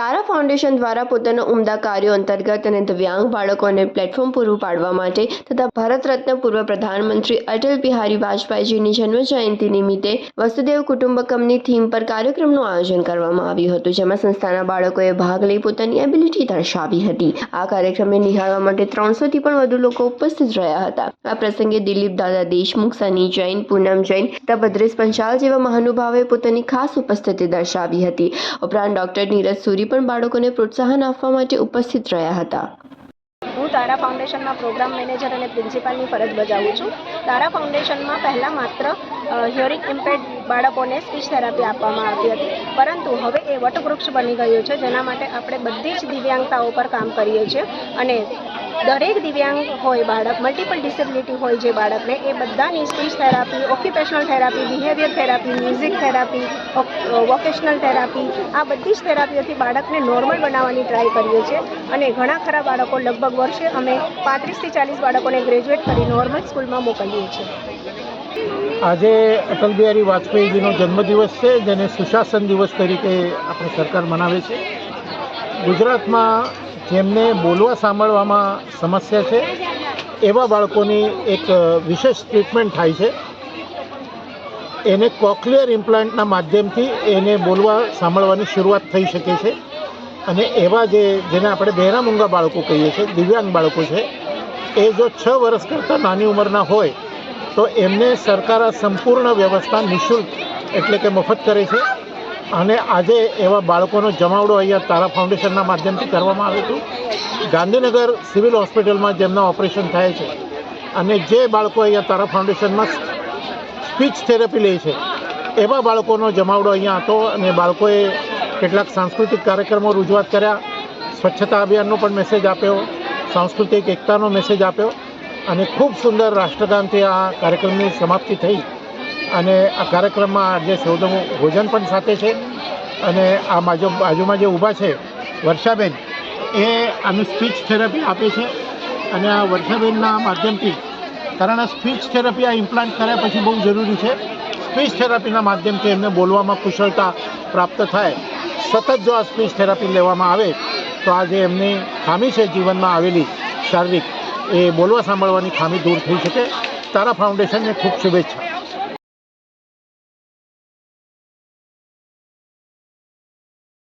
તારા ફાઉન્ડેશન દ્વારા પોતાના ઉમદા કાર્યો અંતર્ગત અને દિવ્યાંગ બાળકોને પ્લેટફોર્મ પૂરું પાડવા માટે તથા ભારત રત્ન પૂર્વ પ્રધાનમંત્રી અટલ બિહારી વાજપેયીજીની જન્મ જયંતિ નિમિત્તે વસુદેવ કુટુંબકમની થીમ પર કાર્યક્રમનું આયોજન કરવામાં આવ્યું હતું, જેમાં સંસ્થાના બાળકોએ ભાગ લઈ પોતાની એબિલિટી દર્શાવી હતી. આ કાર્યક્રમને નિહાળવા માટે ત્રણસોથી પણ વધુ લોકો ઉપસ્થિત રહ્યા હતા. આ પ્રસંગે દિલીપ દાદા દેશમુખ, સની જૈન, પૂનમ જૈન તથા ભદ્રેશ પંચાલ જેવા મહાનુભાવોએ પોતાની ખાસ ઉપસ્થિતિ દર્શાવી હતી. ઉપરાંત ડોક્ટર નીરજ સૂરી પણ બાળકોને પ્રોત્સાહન આપવા માટે ઉપસ્થિત રહ્યા હતા. હું તારા ફાઉન્ડેશનમાં પ્રોગ્રામ મેનેજર અને પ્રિન્સિપાલની ફરજ બજાવું છું. તારા ફાઉન્ડેશનમાં પહેલાં માત્ર હિયરિંગ ઇમ્પેર્ડ બાળકોને સ્પીચ થેરાપી આપવામાં આવતી હતી. પરંતુ હવે એ વટવૃક્ષ બની ગયું છે, જેના માટે આપણે બધી જ દિવ્યાંગતાઓ પર કામ કરીએ છીએ. અને દરેક દિવ્યાંગ હોય બાળક મલ્ટિપલ ડિસેબિલિટી હોય જે બાળકને, એ બધાની speech therapy occupational therapy behaviour therapy music therapy vocational therapy, આ બધી જ થેરાપીઓથી બાળકને નોર્મલ બનાવવાની ટ્રાય કરીએ છીએ. અને ઘણા ખરા બાળકો લગભગ વર્ષે અમે પાંત્રીસથી ચાલીસ બાળકોને ગ્રેજ્યુએટ કરી નોર્મલ સ્કૂલમાં મોકલીએ છીએ. આજે અટલ બિહારી વાજપેયીજીનો જન્મદિવસ છે, જેને સુશાસન દિવસ તરીકે આપણી સરકાર મનાવે છે. ગુજરાતમાં જેમને બોલવા સાંભળવામાં સમસ્યા છે, એવા બાળકોની એક વિશેષ ટ્રીટમેન્ટ થાય છે. એને કોક્લિયર ઇમ્પ્લાન્ટના માધ્યમથી એને બોલવા સાંભળવાની શરૂઆત થઈ શકે છે. અને એવા જે, જેને આપણે બહેરા મૂંગા બાળકો કહીએ છીએ, દિવ્યાંગ બાળકો છે, એ જો છ વર્ષ કરતાં નાની ઉંમરના હોય તો એમને સરકાર આ સંપૂર્ણ વ્યવસ્થા નિઃશુલ્ક એટલે કે મફત કરે છે. અને આજે એવા બાળકોનો જમાવડો અહીંયા તારા ફાઉન્ડેશનના માધ્યમથી કરવામાં આવ્યો હતું ગાંધીનગર સિવિલ હોસ્પિટલમાં જેમના ઓપરેશન થાય છે અને જે બાળકો અહીંયા તારા ફાઉન્ડેશનમાં સ્પીચ થેરપી લે છે, એવા બાળકોનો જમાવડો અહીંયા હતો અને બાળકોએ કેટલાક સાંસ્કૃતિક કાર્યક્રમો રજૂઆત કર્યા. સ્વચ્છતા અભિયાનનો પણ મેસેજ આપ્યો, સાંસ્કૃતિક એકતાનો મેસેજ આપ્યો. અને ખૂબ સુંદર રાષ્ટ્રગાનથી આ કાર્યક્રમની સમાપ્તિ થઈ. અને આ કાર્યક્રમમાં આજે સૌનું ભોજન પણ સાથે છે. અને આ બાજુ, બાજુમાં જે ઊભા છે, વર્ષાબેન, એ આનું સ્પીચ થેરપી આપે છે. અને આ વર્ષાબેનના માધ્યમથી કારણ સ્પીચ થેરપી આ ઇમ્પ્લાન્ટ કર્યા પછી બહુ જરૂરી છે. સ્પીચ થેરાપીના માધ્યમથી એમને બોલવામાં કુશળતા પ્રાપ્ત થાય. સતત જો આ સ્પીચ થેરપી લેવામાં આવે, તો આ જે એમની ખામી છે જીવનમાં આવેલી શારીરિક એ બોલવા સાંભળવાની ખામી દૂર થઈ શકે. તારા ફાઉન્ડેશનને ખૂબ શુભેચ્છા.